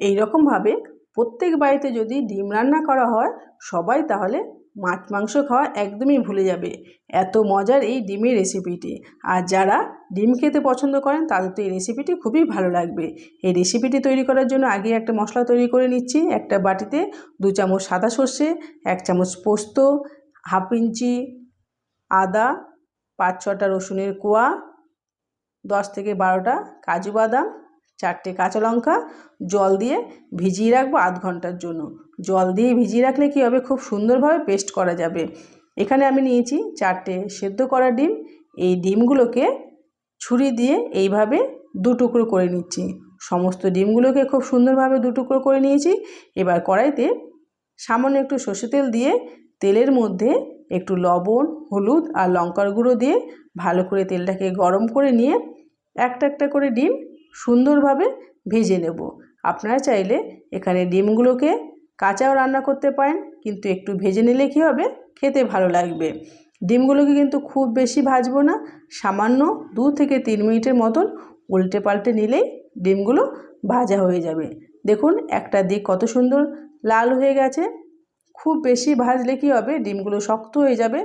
এই রকমভাবে প্রত্যেক বাড়িতে যদি ডিম রান্না করা হয়, সবাই তাহলে মাছ, মাংস খাওয়া একদমই ভুলে যাবে। এত মজার এই ডিমের রেসিপিটি আর যারা ডিম খেতে পছন্দ করেন, তাদের তো এই রেসিপিটি খুবই ভালো লাগবে। এই রেসিপিটি তৈরি করার জন্য আগে একটা মশলা তৈরি করে নিচ্ছি। একটা বাটিতে দু চামচ সাদা সর্ষে, এক চামচ পোস্ত, হাফ ইঞ্চি আদা, পাঁচ ছটা রসুনের কোয়া, দশ থেকে বারোটা কাজু বাদাম চারটে কাঁচা লঙ্কা, জল দিয়ে ভিজিয়ে রাখব আধ ঘণ্টার জন্য। জল দিয়ে ভিজিয়ে রাখলে কী হবে? খুব সুন্দরভাবে পেস্ট করা যাবে। এখানে আমি নিয়েছি চারটে সেদ্ধ করা ডিম। এই ডিমগুলোকে ছুরি দিয়ে এইভাবে দু টুকরো করে নিচ্ছি। সমস্ত ডিমগুলোকে খুব সুন্দরভাবে দু টুকরো করে নিয়েছি। এবার কড়াইতে সামান্য একটু সর্ষে তেল দিয়ে তেলের মধ্যে একটু লবণ, হলুদ আর লঙ্কার গুঁড়ো দিয়ে ভালো করে তেলটাকে গরম করে নিয়ে একটা একটা করে ডিম সুন্দরভাবে ভেজে নেব। আপনারা চাইলে এখানে ডিমগুলোকে কাঁচাও রান্না করতে পারেন, কিন্তু একটু ভেজে নিলে কী হবে? খেতে ভালো লাগবে। ডিমগুলোকে কিন্তু খুব বেশি ভাজবো না, সামান্য দু থেকে তিন মিনিটের মতন উল্টে পাল্টে নিলেই ডিমগুলো ভাজা হয়ে যাবে। দেখুন, একটা দিক কত সুন্দর লাল হয়ে গেছে। খুব বেশি ভাজলে কী হবে? ডিমগুলো শক্ত হয়ে যাবে,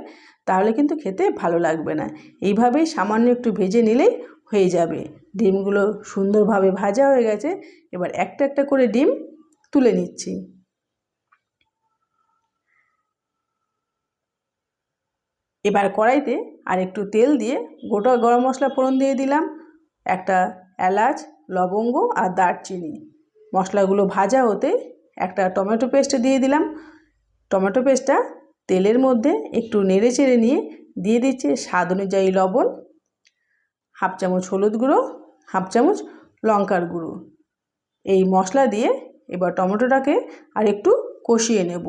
তাহলে কিন্তু খেতে ভালো লাগবে না। এইভাবেই সামান্য একটু ভেজে নিলেই হয়ে যাবে। ডিমগুলো সুন্দরভাবে ভাজা হয়ে গেছে। এবার একটা একটা করে ডিম তুলে নিচ্ছি। এবার কড়াইতে আর একটু তেল দিয়ে গোটা গরম মশলা ফোড়ন দিয়ে দিলাম। একটা এলাচ, লবঙ্গ আর দারচিনি। মশলাগুলো ভাজা হতে একটা টমেটো পেস্ট দিয়ে দিলাম। টমেটো পেস্টটা তেলের মধ্যে একটু নেড়ে চেড়ে নিয়ে দিয়ে দিচ্ছে স্বাদ অনুযায়ী লবণ। হাফ চামচ হলুদ গুঁড়ো, হাফ চামচ লঙ্কার গুঁড়ো। এই মশলা দিয়ে এবার টমেটোটাকে আর একটু কষিয়ে নেব।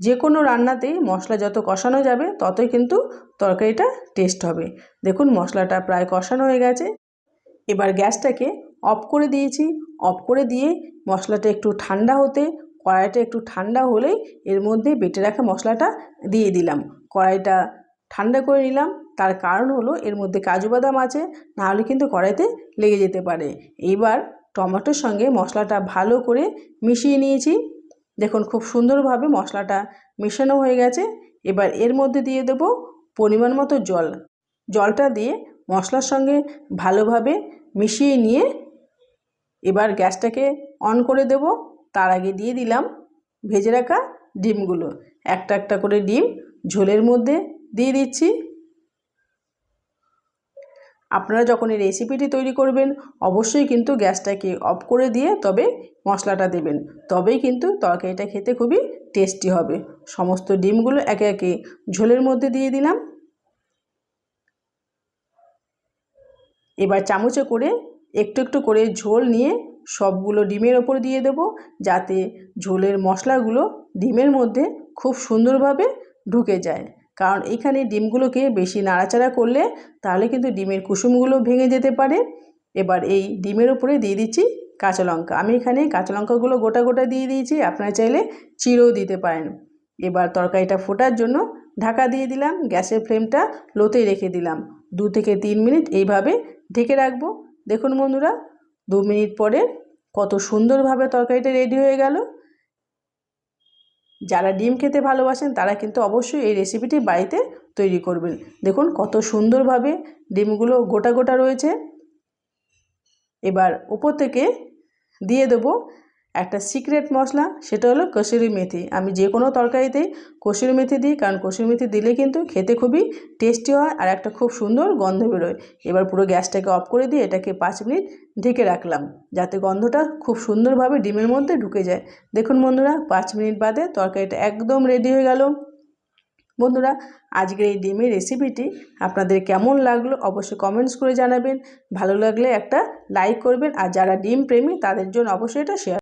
যে কোনো রান্নাতেই মশলা যত কষানো যাবে, ততই কিন্তু তরকারিটা টেস্ট হবে। দেখুন, মশলাটা প্রায় কষানো হয়ে গেছে। এবার গ্যাসটাকে অফ করে দিয়েছি। অফ করে দিয়ে মশলাটা একটু ঠান্ডা হতে, কড়াইটা একটু ঠান্ডা হলেই এর মধ্যে বেটে রাখা মশলাটা দিয়ে দিলাম। কড়াইটা ঠান্ডা করে নিলাম। তার কারণ হলো এর মধ্যে কাজু বাদাম আছে, নাহলে কিন্তু কড়াইতে লেগে যেতে পারে। এইবার টমেটোর সঙ্গে মশলাটা ভালো করে মিশিয়ে নিয়েছি। দেখুন খুব সুন্দরভাবে মশলাটা মেশানো হয়ে গেছে। এবার এর মধ্যে দিয়ে দেব পরিমাণ মতো জল। জলটা দিয়ে মশলার সঙ্গে ভালোভাবে মিশিয়ে নিয়ে এবার গ্যাসটাকে অন করে দেব। তার আগে দিয়ে দিলাম ভেজে রাখা ডিমগুলো। একটা একটা করে ডিম ঝোলের মধ্যে দিয়ে দিচ্ছি। আপনারা যখন এই রেসিপিটি তৈরি করবেন, অবশ্যই কিন্তু গ্যাসটাকে অফ করে দিয়ে তবে মশলাটা দেবেন। তবেই কিন্তু তরকারিটা খেতে খুবই টেস্টি হবে। সমস্ত ডিমগুলো একে একে ঝোলের মধ্যে দিয়ে দিলাম। এবার চামচে করে একটু একটু করে ঝোল নিয়ে সবগুলো ডিমের ওপর দিয়ে দেব, যাতে ঝোলের মশলাগুলো ডিমের মধ্যে খুব সুন্দরভাবে ঢুকে যায়। কারণ এখানে ডিমগুলোকে বেশি নাড়াচাড়া করলে তাহলে কিন্তু ডিমের কুসুমগুলো ভেঙে যেতে পারে। এবার এই ডিমের ওপরে দিয়ে দিচ্ছি কাঁচা লঙ্কা। আমি এখানে কাঁচা লঙ্কাগুলো গোটা গোটা দিয়ে দিয়েছি, আপনারা চাইলে চিড়েও দিতে পারেন। এবার তরকারিটা ফোটার জন্য ঢাকা দিয়ে দিলাম, গ্যাসের ফ্লেমটা লোতে রেখে দিলাম। দু থেকে তিন মিনিট এইভাবে ঢেকে রাখব। দেখুন বন্ধুরা, দু মিনিট পরে কত সুন্দরভাবে তরকারিটা রেডি হয়ে গেল। যারা ডিম খেতে ভালোবাসেন, তারা কিন্তু অবশ্যই এই রেসিপিটি বাড়িতে তৈরি করবেন। দেখুন কত সুন্দরভাবে ডিমগুলো গোটা গোটা রয়েছে। এবার উপর থেকে দিয়ে দেবো একটা সিক্রেট মশলা, সেটা হলো কসুরি মেথি। আমি যে কোনো তরকারিতেই কসুরি মেথি দিই, কারণ কসুরি মেথি দিলে কিন্তু খেতে খুবই টেস্টি হয় আর একটা খুব সুন্দর গন্ধ বেরোয়। এবার পুরো গ্যাসটাকে অফ করে দিয়ে এটাকে পাঁচ মিনিট ঢেকে রাখলাম, যাতে গন্ধটা খুব সুন্দরভাবে ডিমের মধ্যে ঢুকে যায়। দেখুন বন্ধুরা, পাঁচ মিনিট বাদে তরকারিটা একদম রেডি হয়ে গেল। বন্ধুরা, আজকের এই ডিমের রেসিপিটি আপনাদের কেমন লাগল অবশ্যই কমেন্টস করে জানাবেন। ভালো লাগলে একটা লাইক করবেন আর যারা ডিম প্রেমী, তাদের জন্য অবশ্যই এটা শেয়ার